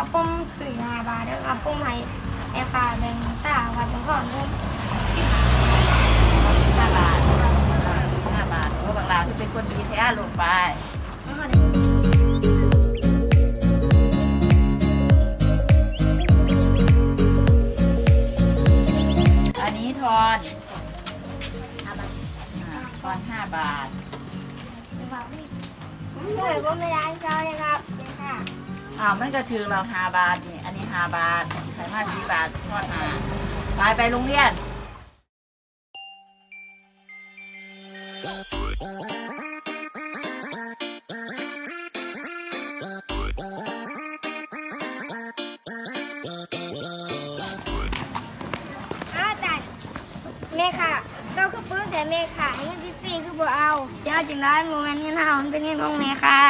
ผมให้ไอ้ป่าหนึ่งตาวันตรงก่อนผมห้าบาทห้าบาทโอ้บางลาวที่เป็นคนดีแท้ลงไปอันนี้ทอนอ่าทอนห้าบาทเหนื่อยก็ไม่ได้เจ้าเลยครับเนี่ยค่ะ อ้าวมันก็ถือเราห้าบาทนี่ อันนี้ห้าบาทใส่มาสี่บาททอดห้าไปไปโรงเรียนอ้าวจ่ายแม่ค่ะเราคือปื้นแต่แม่ค่ะให้เงินฟรีๆคือบ่เอาเจ้าจึงได้โมเมนต์เงินเฮามันเป็นเงินของแม่ค่ะ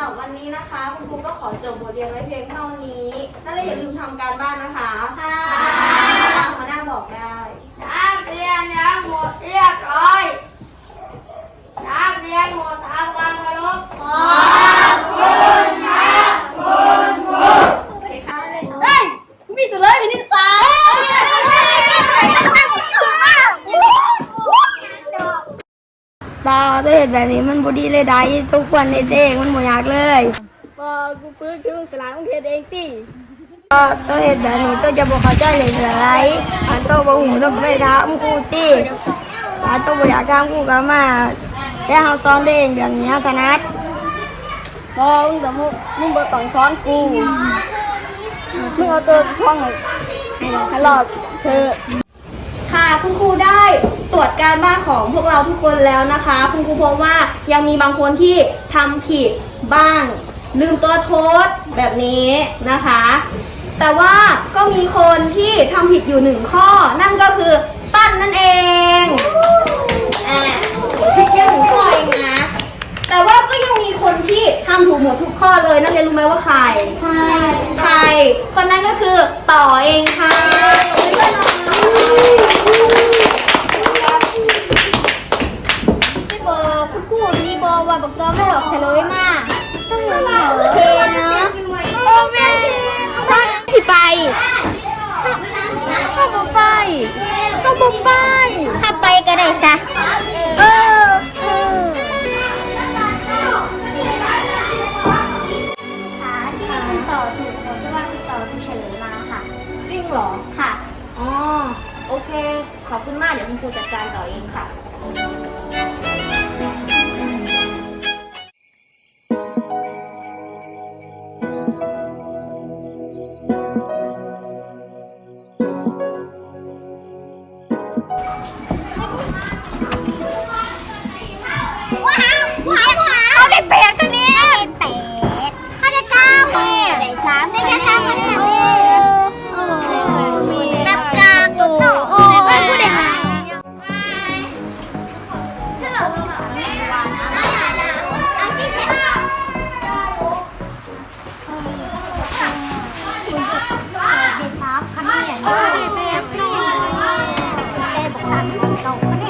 หรับวันนี้นะคะ คุณครูก็ขอจบบทเรียนไว้เพียงเท่านี้นั่นเลยอย่าลืมทำการบ้านนะคะค่ะหัวหน้าบอกได้นักเรียนยังหมดเรียบร้อยนักเรียนหมดทำความเคารพขอบคุณครับคุณครู โอเคค่ะ เฮ้ยมีสุดเลยเป็นนิสัย ตาได้เห็นแบบนี้มันบดีเลยได้ทุกคนเด็กมันบ่อยากเลยพอกูปื้อคือสลามเทศเองตีตัวเห็นแบบนี้ตัวจะบอกเขาใจเลยอะไรมันตัวบ่หูต้องไปถามครูตีถ้าตัวบ่อยากถามครูก็มาแต่เขาสอนได้เองเรื่องนี้ถนัดพอมึงแต่มึงมึงบ่ต้องสอนกูมึงเอาตัวท่องให้หลอดเธอ ค่ะคุณครูได้ตรวจ การบ้านของพวกเราทุกคนแล้วนะคะ คุณครูพบว่ายังมีบางคนที่ทำผิดบ้าง ลืมตัวโทษแบบนี้นะคะ แต่ว่าก็มีคนที่ทำผิดอยู่หนึ่งข้อ นั่นก็คือตั้นนั่นเองอ่าผิดแค่หนึ่งข้อเองนะแต่ว่าก็ยังมีคนที่ทำถูกหมดทุกข้อเลยนักเรียนรู้ไหมว่าใคร ใคร คนนั้นก็คือต่อเองค่ะขอบคุ ที่ไปถ้าบ่ไปก็บ่ไปถ้าไปก็ได้ซะเออเออค่ะที่คุณต่อถูกผมว่าคุณต่อถูกเฉลยมาค่ะ จริงเหรอ ค่ะ อ๋อ โอเค ขอบคุณมาก เดี๋ยวคุณครูจัดการต่อเองค่ะ แปดคนนี้ได้แปดเขาได้เก้าเลยได้สามได้แค่สามคนนี้นับกาตูโอ้ยผู้ใดหาฉันเหล่าลูกสาววานะเอาที่เสร็จครับคันนี้อย่างนี้แม่แม่แม่บอกว่าตกคนนี้คน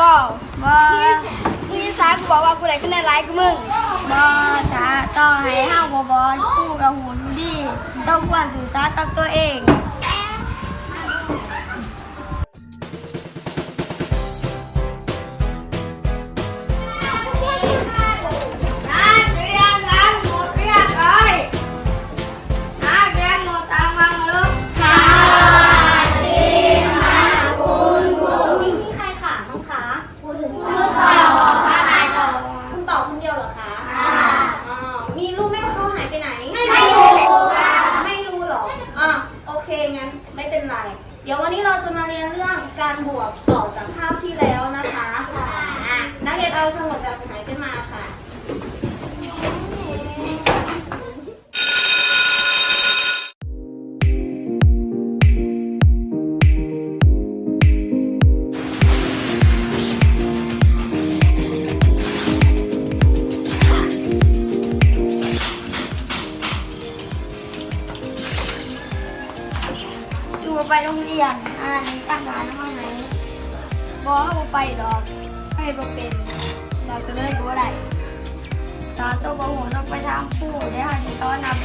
บอกคุณบอกว่าที่สายกูบอกว่ากูได้คะแนนไลค์กูมึงบ่จ้าต่อให้ห้าวบ่บอกูกับหูดูดีต้องควรสื่อสารกับตัวเอง ใหม่ เดี๋ยววันนี้เราจะมาเรียนเรื่องการบวกต่อจากภาพที่แล้วนะคะ นักเรียนเอาสมุดแบบไหนขึ้นมาค่ะ ไปโรงเรียนอ่านี่ตั้งร้านห้องไหนบอกว่าบ่ไปดอกไม่บ่เป็นเราจะเลิกูอะไรตอนโตบ่หูต้องไปทำผู้ได้หาที่ตอนนับ